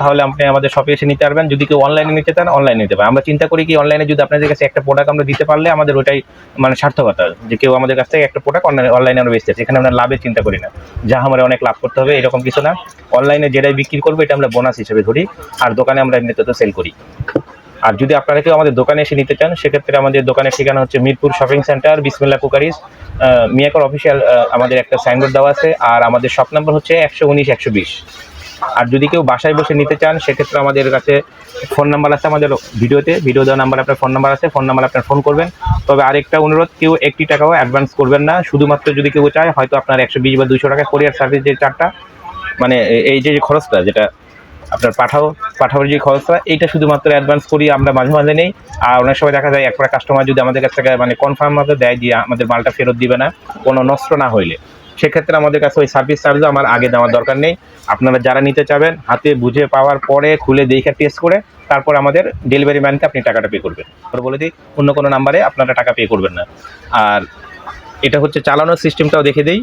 তাহলে আপনি আমাদের শপে এসে নিতে পারবেন। যদি কেউ অনলাইনে নিতে চান অনলাইনে নিতে পারেন। আমরা চিন্তা করি কি অনলাইনে যদি আপনাদের কাছে একটা প্রোডাক্ট আমরা দিতে পারলে আমাদের ওইটাই মানে সার্থকতা। যে কেউ আমাদের কাছ থেকে একটা প্রোডাক্ট অনলাইনে অনলাইনে আমরা বেচতে এখানে আমরা লাভের চিন্তা করি না। যা আমরা অনেক লাভ করতে হবে, এরকম কিছু না। অনলাইনে যেটাই বিক্রি করব, এটা আমরা বোনাস হিসেবে ধরি। আর দোকানে আমরা এমনিতে তো সেল করি। আর যদি আপনারা কেউ আমাদের দোকানে এসে নিতে চান, সেক্ষেত্রে আমাদের দোকানের ঠিকানা হচ্ছে Mirpur shopping centre Bismillah crockeries. মিয়াকর official আমাদের একটা সাইনবোর্ড দেওয়া আছে। আর আমাদের শপ নাম্বার হচ্ছে একশো উনিশ, একশো বিশ। আর যদি কেউ বাসায় বসে নিতে চান, সেক্ষেত্রে আমাদের কাছে ফোন নাম্বার আছে আমাদের ভিডিওতে। ভিডিও দেওয়া নাম্বার আপনার ফোন নাম্বার আছে, ফোন নাম্বার আপনার ফোন করবেন। তবে আরেকটা অনুরোধ, কেউ একটি টাকাও অ্যাডভান্স করবেন না। শুধুমাত্র যদি কেউ চায়, হয়তো আপনার একশো বিশ বা দুশো টাকা কোরিয়ার সার্ভিস যে চারটা মানে এই যে খরচটা যেটা আপনার পাঠাও, পাঠানোর যে খরচটা, এইটা শুধুমাত্র অ্যাডভান্স করি আমরা মাঝে মাঝে নেই। আর অনেক সময় দেখা যায় একবার কাস্টমার যদি আমাদের কাছ থেকে মানে কনফার্ম মতো দেয় যে আমাদের মালটা ফেরত দিবে না, কোনো নষ্ট না হইলে। সেক্ষেত্রে আমাদের কাছে ওই সার্ভিস চার্জও আমার আগে দেওয়ার দরকার নেই। আপনারা যারা নিতে চাবেন, হাতে বুঝে পাওয়ার পরে খুলে দেখে টেস্ট করে, তারপর আমাদের ডেলিভারি ম্যানকে আপনি টাকাটা পে করবেন। আর বলে দিই, অন্য কোনো নাম্বারে আপনারা টাকা পে করবেন না। আর এটা হচ্ছে চালানোর সিস্টেমটাও দেখে দিই।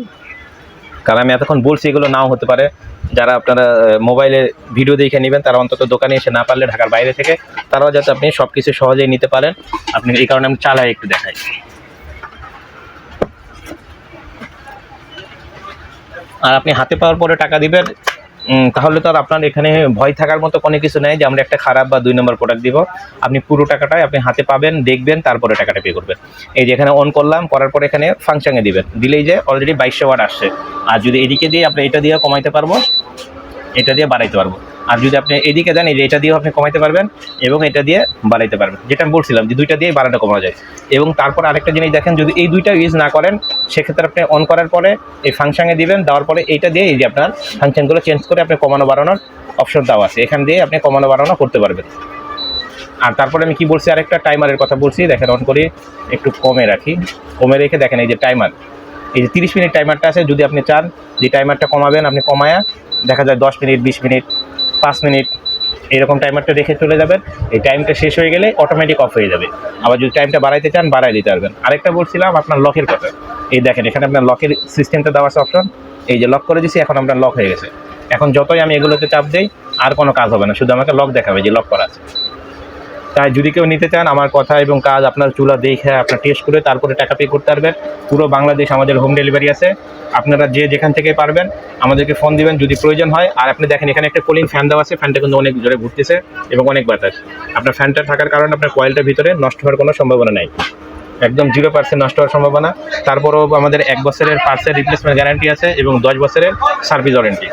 কারণ আমি এতক্ষণ বলছি এগুলো নাও হতে পারে। যারা আপনারা মোবাইলে ভিডিও দেখে নেবেন, তারা অন্তত দোকানে এসে না পারলে ঢাকার বাইরে থেকে, তারাও যাতে আপনি সব কিছু সহজেই নিতে পারেন। আপনি এই কারণে আমি চালাই একটু দেখাই। আর আপনি হাতে পাওয়ার পরে টাকা দিবেন তাহলে তো আর আপনার এখানে ভয় থাকার মতো কোনো কিছু নেই যে আমরা একটা খারাপ বা দুই নম্বর প্রোডাক্ট দিব। আপনি পুরো টাকাটাই আপনি হাতে পাবেন, দেখবেন, তারপরে টাকাটা পে করবেন। এই যে এখানে অন করলাম, করার পরে এখানে ফাংশনে দিবেন। দিলেই যে অলরেডি বাইশশো ওয়াট আসছে। আর যদি এদিকে দিয়ে আপনি এটা দিয়ে কমাইতে পারব, এটা দিয়ে বাড়াইতে পারব। আর যদি আপনি এদিকে দেন এই যে এটা দিয়েও আপনি কমাইতে পারবেন এবং এটা দিয়ে বাড়াইতে পারবেন। যেটা আমি বলছিলাম যে দুইটা দিয়ে বাড়ানো কমানো যায়। এবং তারপর আরেকটা জিনিস দেখেন, যদি এই দুইটা ইউজ না করেন, সেক্ষেত্রে আপনি অন করার পরে, এই ফাংশনে দিবেন, দেওয়ার পরে এইটা দিয়ে এই যে আপনার ফাংশনগুলো চেঞ্জ করে আপনি কমানো বাড়ানোর অপশন দেওয়া আছে। এখান দিয়ে আপনি কমানো বাড়ানো করতে পারবেন। আর তারপরে আমি কি বলছি? আরেকটা টাইমারের কথা বলছি। দেখেন অন করে, একটু কমে রাখি। কমে রেখে দেখেন, এই যে টাইমার এই যে তিরিশ মিনিট টাইমারটা আছে, যদি আপনি চান, যে টাইমারটা কমাবেন, আপনি কমায়া, দেখা যায় দশ মিনিট, বিশ মিনিট, পাঁচ মিনিট, এরকম টাইমারটা রেখে চলে যাবেন। এই টাইমটা শেষ হয়ে গেলে অটোমেটিক অফ হয়ে যাবে। আবার যদি টাইমটা বাড়াইতে চান, বাড়াই দিতে পারবেন। আরেকটা বলছিলাম আপনার লকের কথা। এই দেখেন, এখানে আপনার লকের সিস্টেমটা দেওয়া আছে অপশন এই যে লক করে দিছি, এখন আপনার লক হয়ে গেছে। এখন যতই আমি এগুলোতে চাপ দিই, আর কোনো কাজ হবে না। শুধু আমাকে লক দেখাবে যে লক করা আছে। তাই যদি কেউ নিতে চান আমার কথা এবং কাজ আপনার চুলা দেখে আপনার টেস্ট করে তারপরে টাকা পে করতে পারবেন। পুরো বাংলাদেশ আমাদের হোম ডেলিভারি আছে। আপনারা যে যেখান থেকে পারবেন আমাদেরকে ফোন দিবেন যদি প্রয়োজন হয়। আর আপনি দেখেন এখানে একটা কুলিং ফ্যান দেওয়া আছে ফ্যানটা কিন্তু অনেক জোরে ঘুরতেছে এবং অনেক বাতাস। আপনার ফ্যানটা থাকার কারণে আপনার কয়েলটার ভিতরে নষ্ট হওয়ার কোনো সম্ভাবনা নাই। একদম জিরো পার্সেন্ট নষ্ট হওয়ার সম্ভাবনা। তারপরেও আমাদের এক বছরের পার্সের রিপ্লেসমেন্ট গ্যারান্টি আছে এবং দশ বছরের সার্ভিস ওয়ারেন্টি